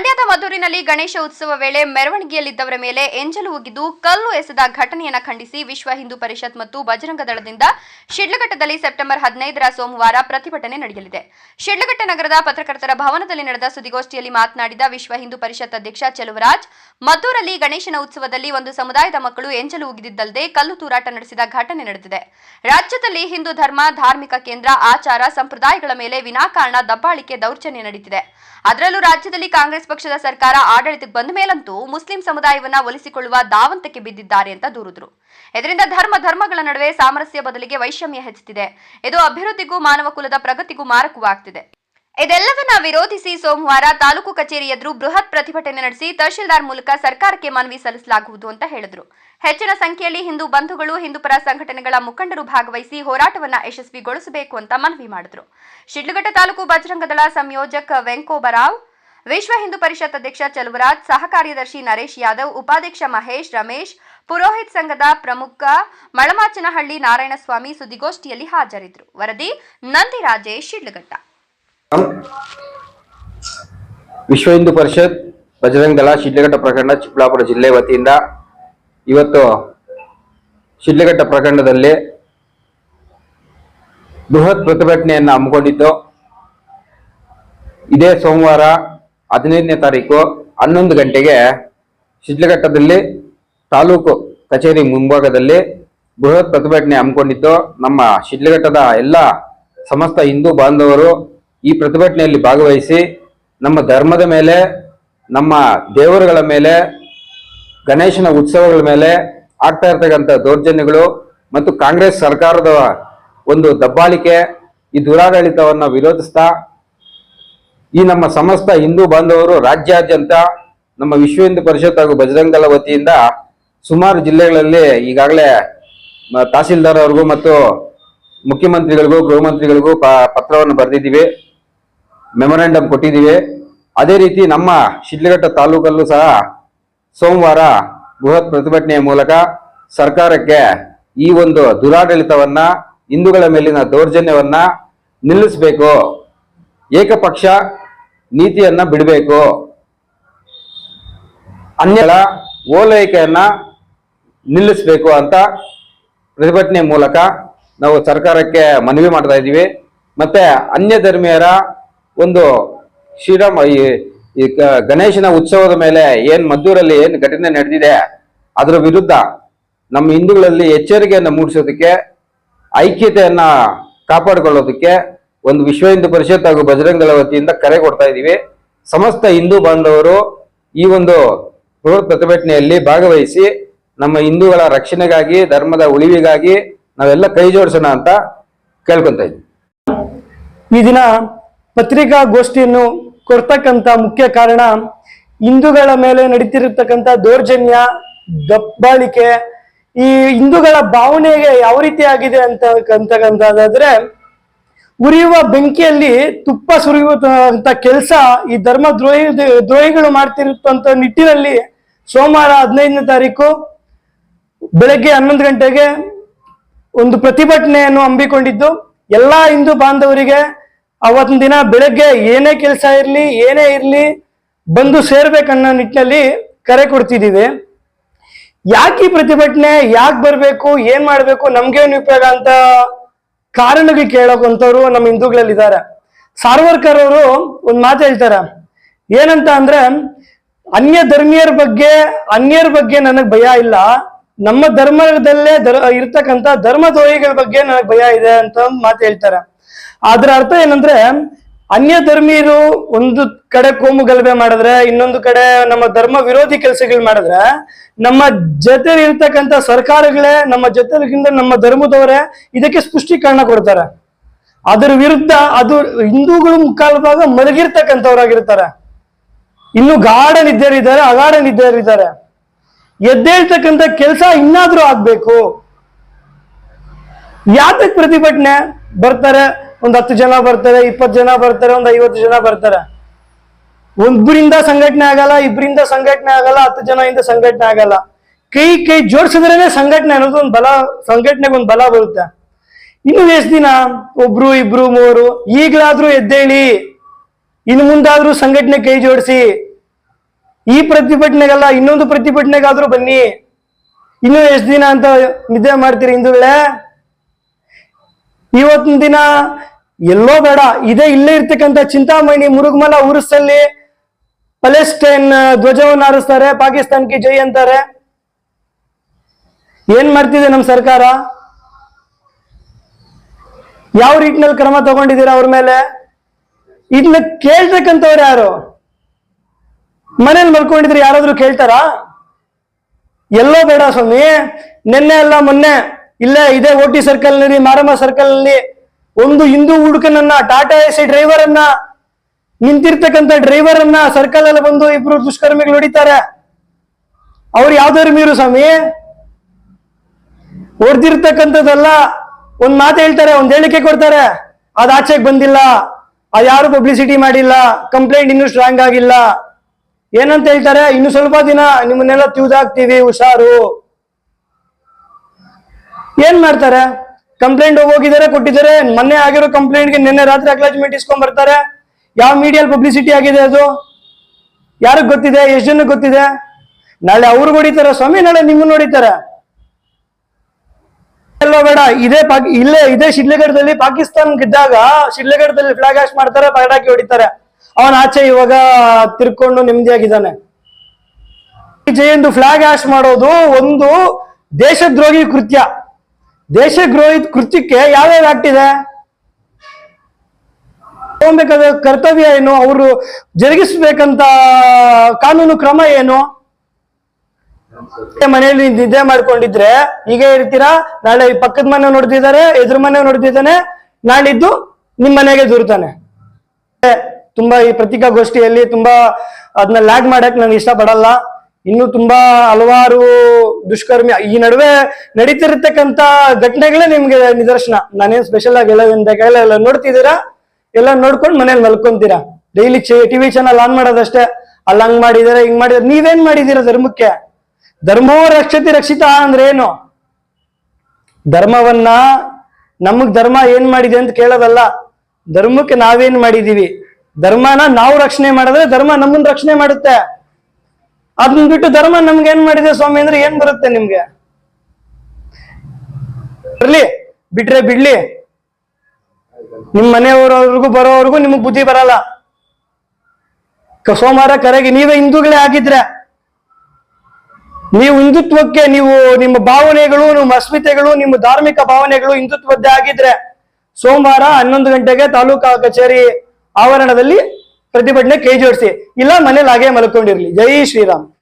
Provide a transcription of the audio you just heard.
ಮಂಡ್ಯದ ಮದ್ದೂರಿನಲ್ಲಿ ಗಣೇಶ ಉತ್ಸವ ವೇಳೆ ಮೆರವಣಿಗೆಯಲ್ಲಿದ್ದವರ ಮೇಲೆ ಎಂಜಲು ಉಗಿದು ಕಲ್ಲು ಎಸೆದ ಘಟನೆಯನ್ನು ಖಂಡಿಸಿ ವಿಶ್ವ ಹಿಂದೂ ಪರಿಷತ್ ಮತ್ತು ಬಜರಂಗ ದಳದಿಂದ ಶಿಡ್ಲಘಟ್ಟದಲ್ಲಿ ಸೆಪ್ಟೆಂಬರ್ ಹದಿನೈದರ ಸೋಮವಾರ ಪ್ರತಿಭಟನೆ ನಡೆಯಲಿದೆ. ಶಿಡ್ಲಘಟ್ಟ ನಗರದ ಪತ್ರಕರ್ತರ ಭವನದಲ್ಲಿ ನಡೆದ ಸುದ್ದಿಗೋಷ್ಠಿಯಲ್ಲಿ ಮಾತನಾಡಿದ ವಿಶ್ವ ಹಿಂದೂ ಪರಿಷತ್ ಅಧ್ಯಕ್ಷ ಚೆಲುವರಾಜ್, ಮದ್ದೂರಲ್ಲಿ ಗಣೇಶನ ಉತ್ಸವದಲ್ಲಿ ಒಂದು ಸಮುದಾಯದ ಮಕ್ಕಳು ಎಂಜಲು ಉಗಿದಿದ್ದಲ್ಲದೆ ಕಲ್ಲು ತೂರಾಟ ನಡೆಸಿದ ಘಟನೆ ನಡೆದಿದೆ. ರಾಜ್ಯದಲ್ಲಿ ಹಿಂದೂ ಧರ್ಮ, ಧಾರ್ಮಿಕ ಕೇಂದ್ರ, ಆಚಾರ, ಸಂಪ್ರದಾಯಗಳ ಮೇಲೆ ವಿನಾಕಾರಣ ದಬ್ಬಾಳಿಕೆ ದೌರ್ಜನ್ಯ ನಡೆಯುತ್ತಿದೆ ಅದರಲ್ಲೂ ರಾಜ್ಯದಲ್ಲಿ ಕಾಂಗ್ರೆಸ್ ಪಕ್ಷದ ಸರ್ಕಾರ ಆಡಳಿತಕ್ಕೆ ಬಂದ ಮೇಲಂತೂ ಮುಸ್ಲಿಂ ಸಮುದಾಯವನ್ನ ಒಲಿಸಿಕೊಳ್ಳುವ ದಾವಂತಕ್ಕೆ ಬಿದ್ದಿದ್ದಾರೆ ಅಂತ ದೂರಿದ್ರು. ಇದರಿಂದ ಧರ್ಮ ಧರ್ಮಗಳ ನಡುವೆ ಸಾಮರಸ್ಯ ಬದಲಿಗೆ ವೈಷಮ್ಯ ಹೆಚ್ಚುತ್ತಿದೆ. ಇದು ಅಭಿವೃದ್ಧಿಗೂ ಮಾನವ ಕುಲದ ಪ್ರಗತಿಗೂ ಮಾರಕವೂ ಆಗ್ತಿದೆ. ಇದೆಲ್ಲವನ್ನ ವಿರೋಧಿಸಿ ಸೋಮವಾರ ತಾಲೂಕು ಕಚೇರಿ ಎದುರು ಬೃಹತ್ ಪ್ರತಿಭಟನೆ ನಡೆಸಿ ತಹಶೀಲ್ದಾರ್ ಮೂಲಕ ಸರ್ಕಾರಕ್ಕೆ ಮನವಿ ಸಲ್ಲಿಸಲಾಗುವುದು ಅಂತ ಹೇಳಿದ್ರು. ಹೆಚ್ಚಿನ ಸಂಖ್ಯೆಯಲ್ಲಿ ಹಿಂದೂ ಬಂಧುಗಳು, ಹಿಂದೂಪರ ಸಂಘಟನೆಗಳ ಮುಖಂಡರು ಭಾಗವಹಿಸಿ ಹೋರಾಟವನ್ನ ಯಶಸ್ವಿಗೊಳಿಸಬೇಕು ಅಂತ ಮನವಿ ಮಾಡಿದ್ರು. ಶಿಡ್ಲಘಟ್ಟ ತಾಲೂಕು ಬಜರಂಗದಳ ಸಂಯೋಜಕ ವೆಂಕೋಬರಾವ್ ವಿಶ್ವ ಹಿಂದೂ ಪರಿಷತ್ ಅಧ್ಯಕ್ಷ ಚಲುವರಾಜ್ ಸಹ ಕಾರ್ಯದರ್ಶಿ ನರೇಶ್ ಯಾದವ್, ಉಪಾಧ್ಯಕ್ಷ ಮಹೇಶ್, ರಮೇಶ್, ಪುರೋಹಿತ್ ಸಂಘದ ಪ್ರಮುಖ ಮಳಮಾಚನಹಳ್ಳಿ ನಾರಾಯಣಸ್ವಾಮಿ ಸುದ್ದಿಗೋಷ್ಠಿಯಲ್ಲಿ ಹಾಜರಿದ್ದರು. ವರದಿ ನಂದಿ ರಾಜೇಶ್ ಶಿಡ್ಲಘಟ್ಟ. ವಿಶ್ವ ಹಿಂದೂ ಪರಿಷತ್ ಬಜರಂಗ ದಳ, ಶಿಡ್ಲಘಟ್ಟ ಪ್ರಕರಣ ಚಿಕ್ಕಬಳ್ಳಾಪುರ ಜಿಲ್ಲೆ ವತಿಯಿಂದ ಇವತ್ತು ಶಿಡ್ಲಘಟ್ಟ ಪ್ರಕರಣದಲ್ಲಿ ಬೃಹತ್ ಪ್ರತಿಭಟನೆಯನ್ನು ಹಮ್ಮಿಕೊಂಡಿದ್ದು. ಇದೇ ಸೋಮವಾರ ಹದಿನೈದನೇ ತಾರೀಕು ಹನ್ನೊಂದು ಗಂಟೆಗೆ ಶಿಡ್ಲಘಟ್ಟದಲ್ಲಿ ತಾಲೂಕು ಕಚೇರಿ ಮುಂಭಾಗದಲ್ಲಿ ಬೃಹತ್ ಪ್ರತಿಭಟನೆ ಹಮ್ಮಿಕೊಂಡಿದ್ದು, ನಮ್ಮ ಶಿಡ್ಲಘಟ್ಟದ ಎಲ್ಲ ಸಮಸ್ತ ಹಿಂದೂ ಬಾಂಧವರು ಈ ಪ್ರತಿಭಟನೆಯಲ್ಲಿ ಭಾಗವಹಿಸಿ ನಮ್ಮ ಧರ್ಮದ ಮೇಲೆ, ನಮ್ಮ ದೇವರುಗಳ ಮೇಲೆ, ಗಣೇಶನ ಉತ್ಸವಗಳ ಮೇಲೆ ಆಗ್ತಾ ಇರ್ತಕ್ಕಂಥ ದೌರ್ಜನ್ಯಗಳು ಮತ್ತು ಕಾಂಗ್ರೆಸ್ ಸರ್ಕಾರದ ಒಂದು ದಬ್ಬಾಳಿಕೆ ಈ ದುರಾಡಳಿತವನ್ನು ವಿರೋಧಿಸ್ತಾ ಈ ನಮ್ಮ ಸಮಸ್ತ ಹಿಂದೂ ಬಾಂಧವರು ರಾಜ್ಯಾದ್ಯಂತ ನಮ್ಮ ವಿಶ್ವ ಹಿಂದೂ ಪರಿಷತ್ ಹಾಗೂ ಬಜರಂಗ ದಳ ವತಿಯಿಂದ ಸುಮಾರು ಜಿಲ್ಲೆಗಳಲ್ಲಿ ಈಗಾಗಲೇ ತಹಸೀಲ್ದಾರ್ ಅವ್ರಿಗೂ ಮತ್ತು ಮುಖ್ಯಮಂತ್ರಿಗಳಿಗೂ, ಗೃಹ ಮಂತ್ರಿಗಳಿಗೂ ಪತ್ರವನ್ನು ಬರೆದಿದ್ದೀವಿ. ಮೆಮೊರಾಂಡಮ್ ಕೊಟ್ಟಿದ್ದೀವಿ. ಅದೇ ರೀತಿ ನಮ್ಮ ಶಿಡ್ಲಘಟ್ಟ ತಾಲೂಕಲ್ಲೂ ಸಹ ಸೋಮವಾರ ಬೃಹತ್ ಪ್ರತಿಭಟನೆಯ ಮೂಲಕ ಸರ್ಕಾರಕ್ಕೆ ಈ ಒಂದು ದುರಾಡಳಿತವನ್ನ, ಹಿಂದೂಗಳ ಮೇಲಿನ ದೌರ್ಜನ್ಯವನ್ನ ನಿಲ್ಲಿಸಬೇಕು. ಏಕಪಕ್ಷ ನೀತಿಯನ್ನ ಬಿಡಬೇಕು. ಅನ್ಯಗಳ ಓಲೈಕೆಯನ್ನ ನಿಲ್ಲಿಸಬೇಕು ಅಂತ ಪ್ರತಿಭಟನೆ ಮೂಲಕ ನಾವು ಸರ್ಕಾರಕ್ಕೆ ಮನವಿ ಮಾಡ್ತಾ ಇದ್ದೀವಿ. ಮತ್ತೆ ಅನ್ಯ ಧರ್ಮೀಯರ ಒಂದು ಶ್ರೀರಾಮ ಈ ಗಣೇಶನ ಉತ್ಸವದ ಮೇಲೆ ಏನ್ ಮದ್ದೂರಲ್ಲಿ ಏನ್ ಘಟನೆ ನಡೆದಿದೆ, ಅದರ ವಿರುದ್ಧ ನಮ್ಮ ಹಿಂದೂಗಳಲ್ಲಿ ಎಚ್ಚರಿಕೆಯನ್ನು ಮೂಡಿಸೋದಕ್ಕೆ, ಐಕ್ಯತೆಯನ್ನ ಕಾಪಾಡಿಕೊಳ್ಳೋದಕ್ಕೆ ಒಂದು ವಿಶ್ವ ಹಿಂದೂ ಪರಿಷತ್ ಹಾಗೂ ಬಜರಂಗಳ ದಳ ವತಿಯಿಂದ ಕರೆ ಕೊಡ್ತಾ ಇದ್ದೀವಿ. ಸಮಸ್ತ ಹಿಂದೂ ಬಾಂಧವರು ಈ ಒಂದು ಬೃಹತ್ ಪ್ರತಿಭಟನೆಯಲ್ಲಿ ಭಾಗವಹಿಸಿ ನಮ್ಮ ಹಿಂದೂಗಳ ರಕ್ಷಣೆಗಾಗಿ, ಧರ್ಮದ ಉಳಿವಿಗಾಗಿ ನಾವೆಲ್ಲ ಕೈ ಜೋಡಿಸೋಣ ಅಂತ ಕೇಳ್ಕೊಂತ ಇದ್ದೀವಿ. ಈ ದಿನ ಪತ್ರಿಕಾಗೋಷ್ಠಿಯನ್ನು ಕೊಡ್ತಕ್ಕಂಥ ಮುಖ್ಯ ಕಾರಣ ಹಿಂದೂಗಳ ಮೇಲೆ ನಡೀತಿರತಕ್ಕಂಥ ದೌರ್ಜನ್ಯ, ದಬ್ಬಾಳಿಕೆ ಈ ಹಿಂದೂಗಳ ಭಾವನೆಗೆ ಯಾವ ರೀತಿ ಆಗಿದೆ ಅಂತ ಅಂತಕ್ಕಂಥದ್ದಾದ್ರೆ ಉರಿಯುವ ಬೆಂಕಿಯಲ್ಲಿ ತುಪ್ಪ ಸುರಿಯುವಂತ ಕೆಲಸ ಈ ಧರ್ಮ ದ್ರೋಹಿ ದ್ರೋಹಿಗಳು ಮಾಡ್ತಿರುವಂತ ನಿಟ್ಟಿನಲ್ಲಿ ಸೋಮವಾರ ಹದಿನೈದನೇ ತಾರೀಕು ಬೆಳಗ್ಗೆ ಹನ್ನೊಂದು ಗಂಟೆಗೆ ಒಂದು ಪ್ರತಿಭಟನೆಯನ್ನು ಹಮ್ಮಿಕೊಂಡಿದ್ದು, ಎಲ್ಲಾ ಹಿಂದೂ ಬಾಂಧವರಿಗೆ ಅವತ್ತಿನ ದಿನ ಬೆಳಗ್ಗೆ ಏನೇ ಕೆಲಸ ಇರಲಿ, ಏನೇ ಇರಲಿ, ಬಂದು ಸೇರ್ಬೇಕನ್ನೋ ನಿಟ್ಟಿನಲ್ಲಿ ಕರೆ ಕೊಡ್ತಿದ್ದೀವಿ. ಯಾಕೆ ಈ ಪ್ರತಿಭಟನೆ, ಯಾಕೆ ಬರಬೇಕು, ಏನ್ ಮಾಡಬೇಕು, ನಮ್ಗೇನು ಉಪಯೋಗ ಅಂತ ಕಾರಣಗಳು ಕೇಳೋಕಂತವ್ರು ನಮ್ಮ ಹಿಂದೂಗಳಲ್ಲಿ ಇದ್ದಾರೆ ಸಾರ್ವರ್ಕರ್ ಅವರು ಒಂದ್ ಮಾತು ಹೇಳ್ತಾರೆ. ಏನಂತ ಅಂದ್ರೆ, ಅನ್ಯ ಧರ್ಮೀಯರ ಬಗ್ಗೆ, ಅನ್ಯರ ಬಗ್ಗೆ ನನಗ್ ಭಯ ಇಲ್ಲ. ನಮ್ಮ ಧರ್ಮದಲ್ಲೇ ಧರ್ ಇರ್ತಕ್ಕಂತ ಧರ್ಮದ್ರೋಹಿಗಳ ಬಗ್ಗೆ ನನಗ್ ಭಯ ಇದೆ ಅಂತ ಮಾತು ಹೇಳ್ತಾರೆ. ಅದರ ಅರ್ಥ ಏನಂದ್ರೆ ಅನ್ಯ ಧರ್ಮೀಯರು ಒಂದು ಕಡೆ ಕೋಮು ಗಲಭೆ ಮಾಡಿದ್ರೆ, ಇನ್ನೊಂದು ಕಡೆ ನಮ್ಮ ಧರ್ಮ ವಿರೋಧಿ ಕೆಲಸಗಳು ಮಾಡಿದ್ರೆ, ನಮ್ಮ ಜೊತೆ ಇರ್ತಕ್ಕಂಥ ಸರ್ಕಾರಗಳೇ ನಮ್ಮ ಜೊತೆಗಿಂತ ನಮ್ಮ ಧರ್ಮದವರೇ ಇದಕ್ಕೆ ಸ್ಪಷ್ಟೀಕರಣ ಕೊಡ್ತಾರೆ. ಅದರ ವಿರುದ್ಧ ಅದು ಹಿಂದೂಗಳು ಮುಕ್ಕಾಲು ಭಾಗ ಮಲಗಿರ್ತಕ್ಕಂಥವ್ರಾಗಿರ್ತಾರೆ. ಇನ್ನು ಗಾಢ ನಿದ್ದರಿದ್ದಾರೆ ಅಗಾಢ ನಿದ್ದರಿದ್ದಾರೆ ಎದ್ದೇಳ್ತಕ್ಕಂಥ ಕೆಲಸ ಇನ್ನಾದ್ರೂ ಆಗ್ಬೇಕು. ಯಾತಕ್ ಪ್ರತಿಭಟನೆ ಬರ್ತಾರೆ? ಒಂದ್ ಹತ್ತು ಜನ ಬರ್ತಾರೆ, ಇಪ್ಪತ್ತು ಜನ ಬರ್ತಾರೆ, ಒಂದ್ ಐವತ್ತು ಜನ ಬರ್ತಾರೆ. ಒಬ್ಬರಿಂದ ಸಂಘಟನೆ ಆಗಲ್ಲ ಇಬ್ಬರಿಂದ ಸಂಘಟನೆ ಆಗಲ್ಲ, ಹತ್ತು ಜನ ಇಂದ ಸಂಘಟನೆ ಆಗಲ್ಲ. ಕೈ ಕೈ ಜೋಡಿಸಿದ್ರೇನೆ ಸಂಘಟನೆ ಅನ್ನೋದು ಒಂದು ಬಲ, ಸಂಘಟನೆಗೆ ಒಂದು ಬಲ ಬರುತ್ತೆ. ಇನ್ನು ಎಷ್ಟು ದಿನ ಒಬ್ರು, ಇಬ್ರು ಮೂವರು ಈಗಲಾದ್ರೂ ಎದ್ದೇಳಿ, ಇನ್ನು ಮುಂದಾದ್ರೂ ಸಂಘಟನೆ ಕೈ ಜೋಡಿಸಿ, ಈ ಪ್ರತಿಭಟನೆಗಲ್ಲ ಇನ್ನೊಂದು ಪ್ರತಿಭಟನೆಗಾದ್ರೂ ಬನ್ನಿ. ಇನ್ನು ಎಷ್ಟು ದಿನ ಅಂತ ನಿದ್ದೆ ಮಾಡ್ತೀರಿ ಹಿಂದೂಗಳೇ? ಇವತ್ತಿನ ದಿನ ಎಲ್ಲೋ ಬೇಡ, ಇದೇ ಇಲ್ಲೇ ಇರ್ತಕ್ಕಂಥ ಚಿಂತಾಮಣಿ ಮುರುಗಮಲ ಉರುಸಲ್ಲಿ ಪಲೆಸ್ಟೈನ್ ಧ್ವಜವನ್ನು ಹಾರಿಸ್ತಾರೆ, ಪಾಕಿಸ್ತಾನಕ್ಕೆ ಜೈ ಅಂತಾರೆ. ಏನ್ ಮಾಡ್ತಿದೆ ನಮ್ಮ ಸರ್ಕಾರ? ಯಾವ ರೀತಿನಲ್ಲಿ ಕ್ರಮ ತಗೊಂಡಿದ್ದೀರಾ ಅವ್ರ ಮೇಲೆ? ಇದನ್ನ ಕೇಳ್ತಕ್ಕಂಥವ್ರು ಯಾರು? ಮನೇಲಿ ಮಲ್ಕೊಂಡಿದ್ರೆ ಯಾರಾದ್ರೂ ಕೇಳ್ತಾರಾ? ಎಲ್ಲೋ ಬೇಡ ಸ್ವಾಮಿ, ನಿನ್ನೆ ಅಲ್ಲ ಮೊನ್ನೆ ಇಲ್ಲೇ, ಇದೇ ಓಟಿ ಸರ್ಕಲ್ನಲ್ಲಿ ಮಾರಮ್ಮ ಸರ್ಕಲ್ನಲ್ಲಿ ಒಂದು ಹಿಂದೂ ಹುಡುಕನನ್ನ ಟಾಟಾ ಎಸಿ ಡ್ರೈವರ್ ಅನ್ನ ನಿಂತಿರ್ತಕ್ಕಂಥ ಡ್ರೈವರ್ ಅನ್ನ ಸರ್ಕಲ್ ಅಲ್ಲಿ ಬಂದು ಇಬ್ರು ದುಷ್ಕರ್ಮಿಗಳು ಹೊಡಿತಾರೆ. ಅವ್ರು ಯಾವ್ದಾದ್ರು ಮೀರು ಸ್ವಾಮಿ? ಹೊಡೆದಿರ್ತಕ್ಕಂಥದ್ದಲ್ಲ ಒಂದ್ ಮಾತು ಹೇಳ್ತಾರೆ, ಒಂದ್ ಹೇಳಿಕೆ ಕೊಡ್ತಾರೆ. ಅದ್ ಆಚೆಗೆ ಬಂದಿಲ್ಲ ಆ ಯಾರು ಪಬ್ಲಿಸಿಟಿ ಮಾಡಿಲ್ಲ ಕಂಪ್ಲೇಂಟ್ ಇನ್ನೂ ಸ್ಟ್ರಾಂಗ್ ಆಗಿಲ್ಲ. ಏನಂತ ಹೇಳ್ತಾರೆ, ಇನ್ನು ಸ್ವಲ್ಪ ದಿನ ನಿಮ್ಮನ್ನೆಲ್ಲ ತಿವ್ದಾಕ್ತಿವಿ ಹುಷಾರು. ಏನ್ ಮಾಡ್ತಾರೆ? ಕಂಪ್ಲೇಂಟ್ ಹೋಗಿದ್ದಾರೆ, ಕೊಟ್ಟಿದ್ದಾರೆ. ಮೊನ್ನೆ ಆಗಿರೋ ಕಂಪ್ಲೇಂಟ್ಗೆ ನಿನ್ನೆ ರಾತ್ರಿ ಅಕ್ಲಾಜ್ಮೆಂಟ್ ಇಸ್ಕೊಂಡ್ ಬರ್ತಾರೆ. ಯಾವ ಮೀಡಿಯಲ್ ಪಬ್ಲಿಸಿಟಿ ಆಗಿದೆ ಅದು? ಯಾರಿಗ್ ಗೊತ್ತಿದೆ? ಎಷ್ಟು ಜನಕ್ಕೆ ಗೊತ್ತಿದೆ? ನಾಳೆ ಅವ್ರಿಗೆ ಹೊಡಿತಾರೆ, ಸ್ವಾಮಿ ನಾಳೆ ನಿಮ್ಗೆ ಹೊಡಿತಾರೆ. ಎಲ್ಲ ಬೇಡ, ಇದೇ ಪಾಕಿ, ಇಲ್ಲೇ, ಇದೇ ಶಿಡ್ಲಘಟ್ಟದಲ್ಲಿ ಪಾಕಿಸ್ತಾನ್ ಗೆದ್ದಾಗ ಶಿಡ್ಲಘಟ್ಟದಲ್ಲಿ ಫ್ಲಾಗ್ ಆಶ್ ಮಾಡ್ತಾರೆ, ಪಟಾಕಿ ಹೊಡಿತಾರೆ. ಅವನ ಆಚೆ ಇವಾಗ ತಿರ್ಕೊಂಡು ನೆಮ್ಮದಿಯಾಗಿದ್ದಾನೆ. ಜಯಂದು ಫ್ಲಾಗ್ ಆಶ್ ಮಾಡೋದು ಒಂದು ದೇಶದ್ರೋಹಿ ಕೃತ್ಯ. ದೇಶದ್ರೋಹಿ ಕೃತ್ಯಕ್ಕೆ ಯಾವ್ಯಾವ ಆಕ್ಟ್ ಇದೆ ತಗೊಬೇಕಾದ ಕರ್ತವ್ಯ ಏನು? ಅವರು ಜರುಗಿಸ್ಬೇಕಂತ ಕಾನೂನು ಕ್ರಮ ಏನು? ಮನೆಯಲ್ಲಿ ನಿದ್ದೆ ಮಾಡ್ಕೊಂಡಿದ್ರೆ ಈಗ ಇರ್ತೀರಾ ನಾಳೆ ಈ ಪಕ್ಕದ ಮನೆ ನೋಡ್ತಿದ್ದಾರೆ ಎದುರು ಮನೆ ನೋಡ್ತಿದ್ದಾನೆ ನಾಳಿದ್ದು ನಿಮ್ ಮನೆಗೆ ದೂರ್ತಾನೆ. ತುಂಬಾ ಈ ಪತ್ರಿಕಾಗೋಷ್ಠಿಯಲ್ಲಿ ತುಂಬಾ ಅದನ್ನ ಲ್ಯಾಗ್ ಮಾಡಕ್ ನಾನು ಇಷ್ಟಪಡಲ್ಲ. ಇನ್ನು ತುಂಬಾ ಹಲವಾರು ದುಷ್ಕರ್ಮಿ ಈ ನಡುವೆ ನಡೀತಿರ್ತಕ್ಕಂತ ಘಟನೆಗಳೇ ನಿಮ್ಗೆ ನಿದರ್ಶನ. ನಾನೇನ್ ಸ್ಪೆಷಲ್ ಆಗಿ ಹೇಳೋದ್ರಿಂದ ಎಲ್ಲ ನೋಡ್ತಿದ್ದೀರಾ? ಎಲ್ಲ ನೋಡ್ಕೊಂಡು ಮನೇಲಿ ಮಲ್ಕೊಂತೀರಾ? ಡೈಲಿ ಟಿವಿ ಚಾನಲ್ ಆನ್ ಮಾಡೋದಷ್ಟೇ. ಅಲ್ಲಿ ಹಂಗ್ ಮಾಡಿದಾರೆ, ಹಿಂಗ್ ಮಾಡಿದಾರೆ. ನೀವೇನ್ ಮಾಡಿದೀರಾ ಧರ್ಮಕ್ಕೆ? ಧರ್ಮೋ ರಕ್ಷತಿ ರಕ್ಷಿತ ಅಂದ್ರೆ ಏನು? ಧರ್ಮವನ್ನ ನಮಗ್ ಧರ್ಮ ಏನ್ ಮಾಡಿದೆ ಅಂತ ಕೇಳೋದಲ್ಲ. ಧರ್ಮಕ್ಕೆ ನಾವೇನ್ ಮಾಡಿದೀವಿ? ಧರ್ಮನ ನಾವು ರಕ್ಷಣೆ ಮಾಡಿದ್ರೆ ಧರ್ಮ ನಮ್ಮನ್ನ ರಕ್ಷಣೆ ಮಾಡುತ್ತೆ. ಅದನ್ನ ಬಿಟ್ಟು ಧರ್ಮ ನಮ್ಗೆ ಏನ್ ಮಾಡಿದೆ ಸ್ವಾಮಿ ಅಂದ್ರೆ ಏನ್ ಬರುತ್ತೆ ನಿಮ್ಗೆ? ಬರ್ಲಿ, ಬಿಟ್ರೆ ಬಿಡ್ಲಿ. ನಿಮ್ ಮನೆಯವರವ್ರಿಗೂ ಬರೋವರೆಗೂ ನಿಮಗ್ ಬುದ್ಧಿ ಬರಲ್ಲ. ಸೋಮವಾರ ಕರೆಗೆ ನೀವೇ ಹಿಂದೂಗಳೇ ಆಗಿದ್ರೆ, ನೀವು ಹಿಂದುತ್ವಕ್ಕೆ ನೀವು ನಿಮ್ಮ ಭಾವನೆಗಳು, ನಿಮ್ಮ ಅಸ್ಮಿತೆಗಳು, ನಿಮ್ಮ ಧಾರ್ಮಿಕ ಭಾವನೆಗಳು ಹಿಂದುತ್ವದ್ದೇ ಆಗಿದ್ರೆ, ಸೋಮವಾರ ಹನ್ನೊಂದು ಗಂಟೆಗೆ ತಾಲೂಕಾ ಕಚೇರಿ ಆವರಣದಲ್ಲಿ ಪ್ರತಿಭಟನೆ ಕೈ ಜೋಡಿಸಿ ಇಲ್ಲ ಮನೇಲಿ ಹಾಗೆ ಮಲ್ಕೊಂಡಿರ್ಲಿ. ಜೈ ಶ್ರೀರಾಮ್.